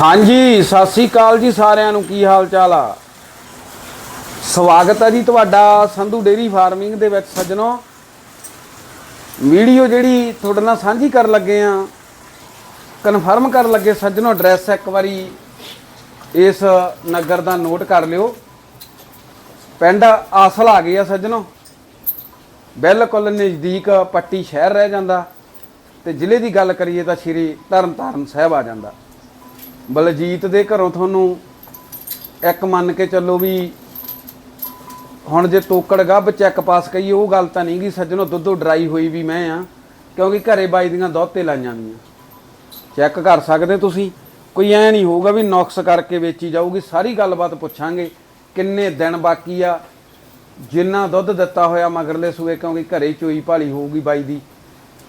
ਹਾਂਜੀ, ਸਤਿ ਸ੍ਰੀ ਅਕਾਲ ਜੀ ਸਾਰਿਆਂ ਨੂੰ। ਕੀ ਹਾਲ ਚਾਲ ਆ? ਸਵਾਗਤ ਹੈ ਜੀ ਤੁਹਾਡਾ ਸੰਧੂ ਡੇਰੀ ਫਾਰਮਿੰਗ ਦੇ ਵਿੱਚ ਸੱਜਣੋ। ਵੀਡੀਓ ਜਿਹੜੀ ਤੁਹਾਡੇ ਨਾਲ ਸਾਂਝੀ ਕਰਨ ਲੱਗੇ ਆ ਕਨਫਰਮ ਕਰਨ ਲੱਗੇ ਸੱਜਣੋ ਐਡਰੈਸ ਇੱਕ ਵਾਰੀ ਇਸ ਨਗਰ ਦਾ ਨੋਟ ਕਰ ਲਿਓ। ਪਿੰਡ ਆਸਲ ਆ ਗਏ ਆ ਸੱਜਣੋ। ਬਿਲਕੁਲ ਨਜ਼ਦੀਕ ਪੱਟੀ ਸ਼ਹਿਰ ਰਹਿ ਜਾਂਦਾ ਤੇ ਜ਼ਿਲ੍ਹੇ ਦੀ ਗੱਲ ਕਰੀਏ ਤਾਂ ਸ਼੍ਰੀ ਤਰਨਤਾਰਨ ਸਾਹਿਬ ਆ ਜਾਂਦਾ। ਬਲਜੀਤ ਦੇ ਘਰੋਂ ਤੁਹਾਨੂੰ ਇੱਕ ਮੰਨ ਕੇ ਚੱਲੋ ਵੀ ਹੁਣ ਜੇ ਤੋਕੜ ਗੱਭ ਚੈੱਕ ਪਾਸ ਕਹੀ ਉਹ ਗੱਲ ਤਾਂ ਨਹੀਂ ਗਈ। ਸੱਜਣੋ, ਦੁੱਧੋ ਡਰਾਈ ਹੋਈ ਵੀ ਮੈਂ ਆ, ਕਿਉਂਕਿ ਘਰੇ ਬਾਈ ਦੀਆਂ ਦੋਤੇ ਲਾਈਆਂ ਦੀਆਂ ਚੈੱਕ ਕਰ ਸਕਦੇ ਤੁਸੀਂ। ਕੋਈ ਐ ਨਹੀਂ ਹੋਊਗਾ ਵੀ ਨੁਕਸ ਕਰਕੇ ਵੇਚੀ ਜਾਊਗੀ। ਸਾਰੀ ਗੱਲਬਾਤ ਪੁੱਛਾਂਗੇ ਕਿੰਨੇ ਦਿਨ ਬਾਕੀ ਆ, ਜਿੰਨਾ ਦੁੱਧ ਦਿੱਤਾ ਹੋਇਆ ਮਗਰਲੇ ਸੂਏ, ਕਿਉਂਕਿ ਘਰੇ ਚੋਈ ਭਾਲੀ ਹੋਊਗੀ ਬਾਈ ਦੀ।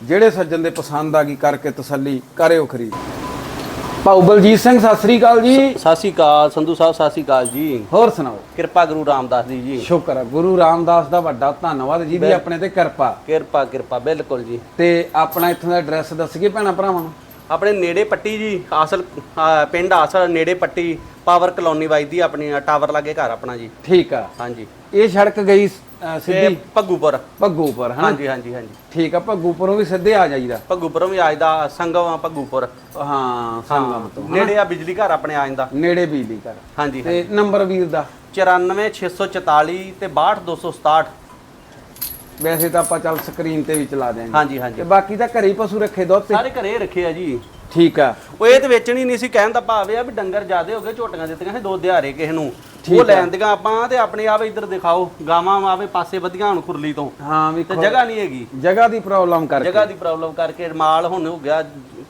ਜਿਹੜੇ ਸੱਜਣ ਦੇ ਪਸੰਦ ਆ ਗਈ ਕਰਕੇ ਤਸੱਲੀ, ਕਰਿਓ ਖਰੀਦ। ਭਾਊ ਬਲਜੀਤ ਸਿੰਘ ਸਤਿ ਸ੍ਰੀ ਅਕਾਲ ਜੀ। ਸਤਿ ਸ਼੍ਰੀ ਅਕਾਲ ਸੰਧੂ ਸਾਹਿਬ ਸਤਿ ਸ਼੍ਰੀ ਅਕਾਲ ਜੀ। ਹੋਰ ਸੁਣਾਓ? ਕਿਰਪਾ ਗੁਰੂ ਰਾਮਦਾਸ ਦੀ ਜੀ। ਸ਼ੁਕਰ ਹੈ ਗੁਰੂ ਰਾਮਦਾਸ ਦਾ ਵੱਡਾ ਧੰਨਵਾਦ ਜਿਹਦੀ ਆਪਣੇ ਤੇ ਕਿਰਪਾ। ਕਿਰਪਾ ਕਿਰਪਾ ਬਿਲਕੁਲ ਜੀ। ਤੇ ਆਪਣਾ ਇੱਥੋਂ ਦਾ ਐਡਰੈਸ ਦੱਸੀਏ ਭੈਣਾ ਭਰਾਵਾਂ ਨੂੰ? ਆਪਣੇ ਨੇੜੇ ਪੱਟੀ ਜੀ ਆਸਲ ਅਹ ਪਿੰਡ ਆਸਲ ਨੇੜੇ ਪੱਟੀ ਪਾਵਰ ਕਲੋਨੀ ਵੱਜਦੀ ਆ ਆਪਣੀ ਟਾਵਰ ਲਾਗੇ ਘਰ ਆਪਣਾ ਜੀ। ਠੀਕ ਆ। ਹਾਂਜੀ। ਇਹ ਸੜਕ ਗਈ ਅ, ਤੇ ਸਿੱਧੀ? ਭੱਗੂਪੁਰ। ਭੱਗੂਪੁਰ ਹਨਾ? ਹਾਂਜੀ ਹਾਂਜੀ ਹਾਂਜੀ। ਠੀਕ ਆ ਭੱਗੂਪੁਰੋਂ ਵੀ ਸਿੱਧੇ ਆ ਜਾਈਦਾ। ਭੱਗੂਪੁਰੋਂ ਵੀ ਆਜਦਾ ਸੰਗਮ ਆ ਭੱਗੂਪੁਰ। ਹਾਂ ਸੰਗਮ ਤੋਂ? ਨੇੜੇ ਆ ਬਿਜਲੀ ਘਰ ਆਪਣੇ ਆ ਜਾਂਦਾ। ਨੇੜੇ ਬਿਜਲੀ ਘਰ। ਹਾਂਜੀ ਤੇ ਨੰਬਰ ਵੀਰ ਦਾ? 94644 ਤੇ 62267 ਵੈਸੇ ਤਾਂ ਆਪਾਂ ਚੱਲ ਸਕਰੀਨ ਤੇ ਵੀ ਚਲਾ ਦਿਆਂਗੇ। ਹਾਂਜੀ ਤੇ ਹਾਂਜੀ ਬਾਕੀ ਤਾਂ ਘਰੇ ਹੀ ਪਸ਼ੂ ਰੱਖੇ ਦੁੱਧ ਤੇ ਸਾਰੇ ਘਰੇ ਰੱਖੇ ਆ ਜੀ। ਠੀਕ ਆ। ਉਹ ਇਹ ਤੇ ਵੇਚਣੀ ਨਹੀਂ ਸੀ ਕਹਿਣ ਦਾ ਭਾਵ ਇਹ ਆ ਵੀ ਡੰਗਰ ਜ਼ਿਆਦੇ ਹੋ ਗਏ ਝੋਟੀਆਂ ਦਿੱਤੀਆਂ ਸੀ ਦੋ ਦਿਹਾੜੇ ਕਿਸੇ ਨੂੰ। ਉਹ ਲੈਣ ਦੀਆਂ ਆਪਾਂ ਤੇ ਆਪਣੇ ਆਪ ਇੱਧਰ ਦਿਖਾਓ ਗਾਵਾਂ ਆਵੇ ਪਾਸੇ ਵਧੀਆਂ ਹੁਣ ਖੁਰਲੀ ਤੋਂ। ਹਾਂ ਵੀ ਤੇ ਜਗ੍ਹਾ ਨਹੀਂ ਹੈਗੀ। ਜਗ੍ਹਾ ਦੀ ਪ੍ਰੋਬਲਮ ਕਰਕੇ। ਜਗ੍ਹਾ ਦੀ ਪ੍ਰੋਬਲਮ ਕਰਕੇ ਮਾਲ ਹੁਣ ਹੋ ਗਿਆ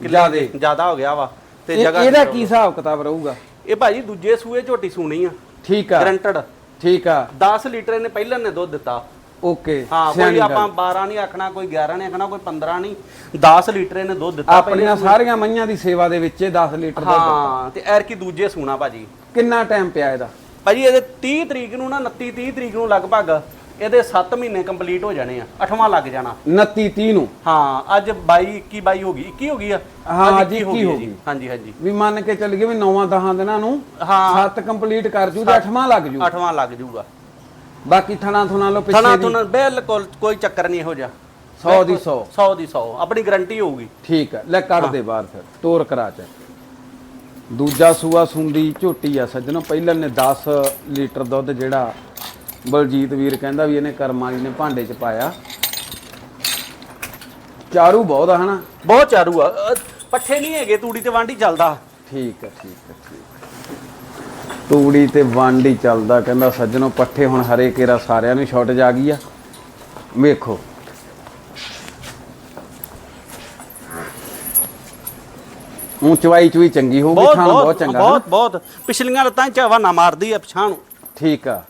ਜ਼ਿਆਦੇ। ਜ਼ਿਆਦਾ ਹੋ ਗਿਆ ਵਾ ਤੇ ਇਹ- ਜਗ੍ਹਾ ਦੀ ਇਹਦਾ ਕੀ ਹਿਸਾਬ ਕਿਤਾਬ ਰਹੂਗਾ? ਇਹ ਭਾਜੀ ਦੂਜੇ ਸੂਏ ਝੋਟੀ ਸੂਣੀ ਆ। ਠੀਕ ਆ। ਗਰੰਟਡ। ਠੀਕ ਆ। 10 ਲੀਟਰ ਇਹਨੇ ਪਹਿਲਾਂ ਨੇ ਦੁੱਧ ਦਿੱਤਾ। ਓਕੇ ਹਾਂ ਕੋਈ ਆਪਾਂ ਗੱਲ। 12 ਨਹੀਂ ਆਖਣਾ ਕੋਈ 11 ਨਹੀਂ ਆਖਣਾ ਕੋਈ 15 ਨਹੀਂ 10 ਲੀਟਰ ਇਹਨੇ ਦੁੱਧ ਦਿੱਤਾ ਆਪਣੀਆਂ ਸਾਰੀਆਂ ਮਈਆਂ ਦੀ ਸੇਵਾ ਦੇ ਵਿੱਚ ਇਹ 10 ਲੀਟਰ ਦੁੱਧ ਹਾਂ ਤੇ ਐਰ ਕੀ ਦੂਜੇ ਸੂਣਾ ਭਾਜੀ। ਕਿੰਨਾ ਟਾਈਮ ਪਿਆ ਇਹਦਾ? ਭਾਜੀ ਇਹਦੇ 30 ਤਰੀਕ ਨੂੰ ਨਾ 29 30 ਤਰੀਕ ਨੂੰ ਲਗਭਗ ਇਹਦੇ 7 ਮਹੀਨੇ ਕੰਪਲੀਟ ਹੋ ਜਾਣੇ ਆ 8ਵਾਂ ਲੱਗ ਜਾਣਾ। 29 30 ਨੂੰ? ਹਾਂ ਅੱਜ 22 21 22 ਹੋ ਗਈ 21 ਹੋ ਗਈ ਆ? ਹਾਂ, ਅੱਜ 21 ਹੈ। ਗਈ। ਹਾਂਜੀ ਹਾਂਜੀ। ਵੀ ਮੰਨ ਕੇ ਚੱਲ ਗਏ ਵੀ 9ਵਾਂ 10 ਦਿਨਾਂ ਨੂੰ ਹਾਂ। 7 ਕੰਪਲੀਟ ਕਰ ਜੂ ਤੇ 8ਵਾਂ ਲੱਗ ਜੂ। 8ਵਾਂ ਲੱਗ ਜਾਊਗਾ ਬਾਕੀ ਥਣਾ ਥੁਣਾ ਲੋ ਥਣਾ ਪਿੱਛੇ ਦੀ। ਤੁਨਾ ਬਿਲਕੁਲ ਕੋਈ ਚੱਕਰ ਨਹੀਂ ਇਹੋ ਜਿਹਾ। 100 ਦੀ 100 100 ਦੀ 100 ਆਪਣੀ ਗਾਰੰਟੀ ਹੋਊਗੀ। ਠੀਕ ਹੈ ਲੈ ਕੱਢ ਦੇ ਬਾਹਰ ਫਿਰ ਤੋਰ ਕਰਾ ਚ। ਦੂਜਾ ਸੂਆ ਸੁੰਦੀ ਝੋਟੀ ਆ ਸੱਜਣੋ ਪਹਿਲਾਂ ਨੇ 10 ਲੀਟਰ ਦੁੱਧ ਜਿਹੜਾ ਬਲਜੀਤ ਵੀਰ ਕਹਿੰਦਾ ਵੀ ਇਹਨੇ ਕਰਮ ਵਾਲੀ ਨੇ ਭਾਂਡੇ ਚ ਪਾਇਆ। ਚਾਰੂ ਬਹੁਤ ਆ ਹਨਾ? ਬਹੁਤ ਚਾਰੂ ਆ। ਅ, ਪੱਠੇ ਨਹੀਂ ਹੈਗੇ ਤੂੜੀ ਤੇ ਵਾਂਢੀ ਚੱਲਦਾ। ਠੀਕ ਹੈ ਠੀਕ ਹੈ ਠੀਕ ਹੈ। ਤੂੜੀ ਤੇ ਵਾਂਡੀ ਚੱਲਦਾ ਕਹਿੰਦਾ ਸੱਜਣੋ ਪੱਠੇ ਹੁਣ ਹਰੇ ਕੇਰਾ ਸਾਰਿਆਂ ਨੂੰ ਸ਼ਾਰਟੇਜ ਆ ਗਈ ਆ। ਵੇਖੋ। ਉਹ ਚਵਾਈ ਚੁਈ ਚੰਗੀ ਹੋਊਗੀ ਖਾਣ ਬਹੁਤ ਚੰਗਾ? ਬਹੁਤ ਬਹੁਤ। ਪਿਛਲੀਆਂ ਲੱਤਾਂ ਚ ਹਵਾਨਾ ਮਾਰਦੀ ਆ ਪਛਾਣ। ਨੂੰ ਠੀਕ ਆ।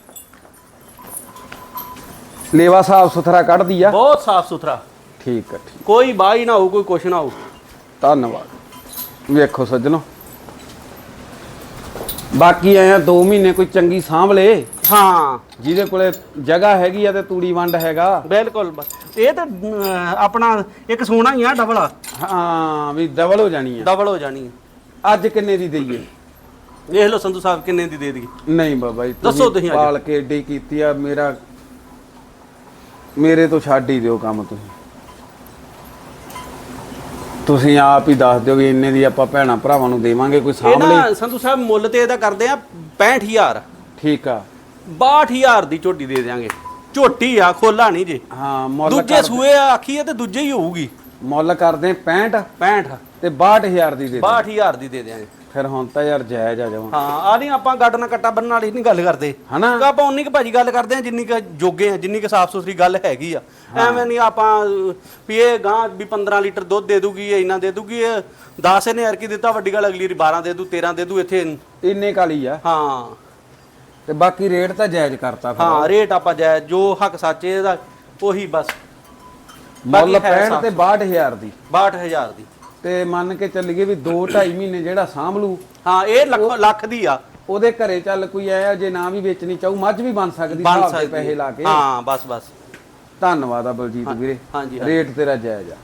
ਲੇਵਾ ਸਾਫ਼ ਸੁਥਰਾ ਕੱਢਦੀ ਆ। ਬਹੁਤ ਸਾਫ਼ ਸੁਥਰਾ। ਠੀਕ ਆ ਠੀਕ। ਕੋਈ ਬਾਈ ਨਾ ਹੋਊ ਕੋਈ ਕੁਛ ਨਾ ਹੋਊ। ਧੰਨਵਾਦ। ਵੇਖੋ ਸੱਜਣੋ। ਬਾਕੀ ਆਇਆ 2 ਮਹੀਨੇ ਕੋਈ ਚੰਗੀ ਸਾਂਭ ਲੇ। ਹਾਂ। ਜਿਹਦੇ ਕੋਲੇ ਜਗ੍ਹਾ ਹੈਗੀ ਆ ਤੇ ਤੂੜੀ ਵੰਡ ਹੈਗਾ। ਬਿਲਕੁਲ। ਇਹ ਤਾਂ ਅਮ, ਆਪਣਾ ਇੱਕ ਸੋਨਾ ਹੀ ਆ ਡਬਲ ਹਾਂ ਵੀ ਡਬਲ ਹੋ ਜਾਣੀ ਆ। ਡਬਲ ਹੋ ਜਾਣੀ ਆ। ਅੱਜ ਕਿੰਨੇ ਦੀ ਦਈਏ? ਵੇਖ ਲਓ ਸੰਧੂ ਸਾਹਿਬ ਕਿੰਨੇ ਦੀ ਦੇ ਦਈਏ। ਨਹੀਂ ਬਾਬਾ ਜੀ ਦੱਸੋ ਤੁਸੀਂ ਅੱਜ। ਪਾਲ ਕੇ ਏਡੀ ਕੀਤੀ ਆ ਮੇਰਾ ਮੇਰੇ ਤੋਂ ਛੱਡ ਹੀ ਦਿਓ ਕੰਮ ਤੁਸੀਂ। ਤੁਸੀਂ ਆਪ ਹੀ ਦੱਸ ਦਿਓ ਵੀ ਇੰਨੇ ਦੀ ਆਪਾਂ ਭੈਣਾ ਭਰਾਵਾਂ ਨੂੰ ਦੇਵਾਂਗੇ ਕੋਈ ਇਹ ਸਾਂਭ ਲਈ? ਨਾ ਸੰਧੂ ਸਾਹਿਬ ਮੁੱਲ ਤੇ ਇਹਦਾ ਕਰਦੇ ਆ 65000 ਠੀਕ ਆ। 62000 ਦੀ ਝੋਟੀ ਦੇ ਦਿਆਂਗੇ। ਝੋਟੀ ਆ ਖੋਲਾ ਨਹੀਂ ਜੇ। ਹਾਂ ਮੁੱਲ ਦੂਜੇ ਕਰ- ਸੂਏ ਆ ਆਖੀਏ ਤੇ ਦੂਜੇ ਹੀ ਹੋਊਗੀ। ਮੁੱਲ ਕਰਦੇ 65 65 ਤੇ 62000 ਦੀ ਦੇ ਦਿਓ। 62000 ਦੀ ਦੇ ਦਿਆਂਗੇ। ਫਿਰ ਹੁਣ ਤਾਂ ਯਾਰ ਜਾਇਜ਼ ਆ ਜਾਵਾਂ ਹਾਂ ਆ ਨਹੀਂ ਆਪਾਂ ਗੱਡ ਨਾਲ ਕੱਟਾ ਬੰਨਣ ਵਾਲੀ ਨਹੀਂ ਗੱਲ ਕਰਦੇ। ਹਨਾ? ਤਾਂ ਆਪਾਂ ਉਨੀ ਕੁ ਭਾਜੀ ਗੱਲ ਕਰਦੇ ਆ ਜਿੰਨੀ ਕੁ ਜੋਗੇ ਆ ਜਿੰਨੀ ਕੁ ਸਾਫ਼ ਸੁਥਰੀ ਗੱਲ ਹੈਗੀ ਆ। ਐਵੇਂ ਨਹੀਂ ਆਪਾਂ ਵੀ ਇਹ ਗਾਂ ਵੀ 15 ਲੀਟਰ ਦੁੱਧ ਦੇ ਦੂਗੀ ਇਹ ਇੰਨਾ ਦੇ ਦੂਗੀ ਇਹ 10 ਇਹਨੇ ਹਰ ਕੀ ਦਿੱਤਾ ਵੱਡੀ ਗੱਲ ਅਗਲੀ ਵਾਰੀ 12 ਦੇ ਦੂ 13 ਦੇ ਦੂ ਇੱਥੇ ਇੰਨੇ ਕਾਲੀ ਆ। ਹਾਂ। ਤੇ ਬਾਕੀ ਰੇਟ ਤਾਂ ਜਾਇਜ਼ ਕਰਤਾ ਫਿਰ। ਹਾਂ ਰੇਟ ਆਪਾਂ ਜੈ ਜੋ ਹੱਕ ਸੱਚ ਇਹਦਾ ਉਹੀ ਬਸ। ਮੁੱਲ ਬਾਕੀ ਹੈ 65 ਸਾਫ਼। ਤੇ 62000 ਦੀ। 62000 ਦੀ। ਤੇ ਮੰਨ ਕੇ ਚੱਲੀਏ ਵੀ 2 2.5 ਮਹੀਨੇ ਜਿਹੜਾ ਸਾਂਭ ਲੂ। ਹਾਂ ਇਹ ਲੱਖ ਲੱਖ ਦੀ ਆ। ਉਹਦੇ ਘਰੇ ਚੱਲ ਕੋਈ ਆਇਆ ਜੇ ਨਾ ਵੀ ਵੇਚਣੀ ਚਾਹੂ ਮੱਝ ਵੀ ਬਣ ਸਕਦੀ ਬਣ ਸਕਦੀ ਪੈਸੇ ਲਾ ਕੇ। ਹਾਂ ਬਸ ਬਸ। ਧੰਨਵਾਦ ਆ ਬਲਜੀਤ ਵੀਰੇ। ਹਾਂਜੀ। ਰੇਟ ਤੇਰਾ ਜਾਇਜ਼ ਆ।